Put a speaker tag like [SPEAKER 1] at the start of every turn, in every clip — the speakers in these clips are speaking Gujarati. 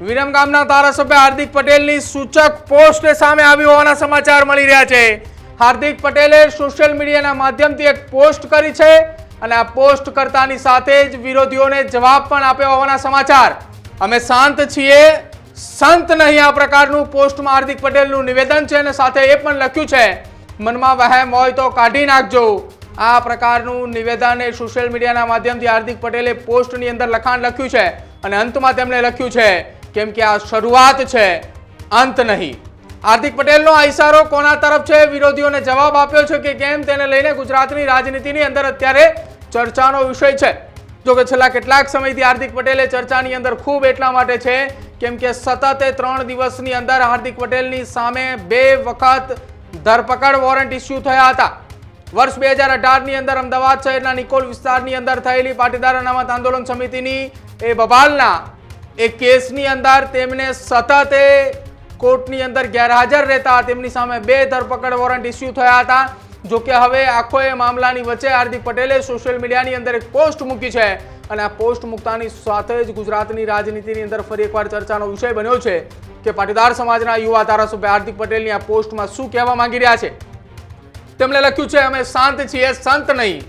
[SPEAKER 1] વિરમ ગામના ધારાસભ્ય હાર્દિક પટેલની સૂચક પોસ્ટ સામે આવી હોવાના સમાચાર મળી રહ્યા છે. હાર્દિક પટેલે સોશિયલ મીડિયાના માધ્યમથી એક પોસ્ટ કરી છે અને આ પોસ્ટ કરતાની સાથે જ વિરોધીઓને જવાબ પણ આપ્યો હોવાના સમાચાર. અમે શાંત છીએ. સંત નહીં આ પ્રકારનું પોસ્ટમાં હાર્દિક પટેલનું નિવેદન છે અને સાથે એ પણ લખ્યું છે, મનમાં વહેમ હોય તો કાઢી નાખજો. આ પ્રકારનું નિવેદન એ સોશિયલ મીડિયાના માધ્યમથી હાર્દિક પટેલે પોસ્ટની અંદર લખાણ લખ્યું છે અને અંતમાં તેમણે લખ્યું છે કેમ કે આ શરૂઆત છે, અંત નહીં. હાર્દિક પટેલનો આ ઇશારો કોના તરફ છે? વિરોધીઓને જવાબ આપ્યો છે કે કેમ? તેને લઈને ગુજરાતની રાજનીતિની અંદર અત્યારે ચર્ચાનો વિષય છે. જો કે છેલ્લા કેટલાક સમયથી હાર્દિક પટેલે ચર્ચાની અંદર ખૂબ એટલા માટે છે, કેમ કે સતત ત્રણ દિવસની અંદર હાર્દિક પટેલની સામે બે વખત ધરપકડ વોરંટ ઇસ્યુ થયા હતા. વર્ષ બે હજાર અઢારની અંદર અમદાવાદ શહેરના નિકોલ વિસ્તારની અંદર થયેલી પાટીદાર અનામત આંદોલન સમિતિની એ બબાલના એ કેસની અંદર તેમને સતત એ કોર્ટની અંદર ગેરહાજર રહેતા તેમની સામે બે ધરપકડ વોરંટ ઇસ્યુ થયા હતા. જો કે હવે આખો એ મામલાની વચ્ચે હાર્દિક પટેલે સોશિયલ મીડિયાની અંદર એક પોસ્ટ મૂકી છે અને આ પોસ્ટ મૂકતાની સાથે જ ગુજરાતની રાજનીતિની અંદર ફરી એકવાર ચર્ચાનો વિષય બન્યો છે કે પાટીદાર સમાજના યુવા ધારાસભ્ય હાર્દિક પટેલની આ પોસ્ટમાં શું કહેવા માંગી રહ્યા છે? તેમણે લખ્યું છે, અમે શાંત છીએ સંત નહીં.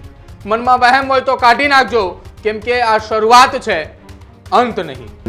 [SPEAKER 1] મનમાં વહેમ હોય તો કાઢી નાખજો, કેમ કે આ શરૂઆત છે, અંત નહીં.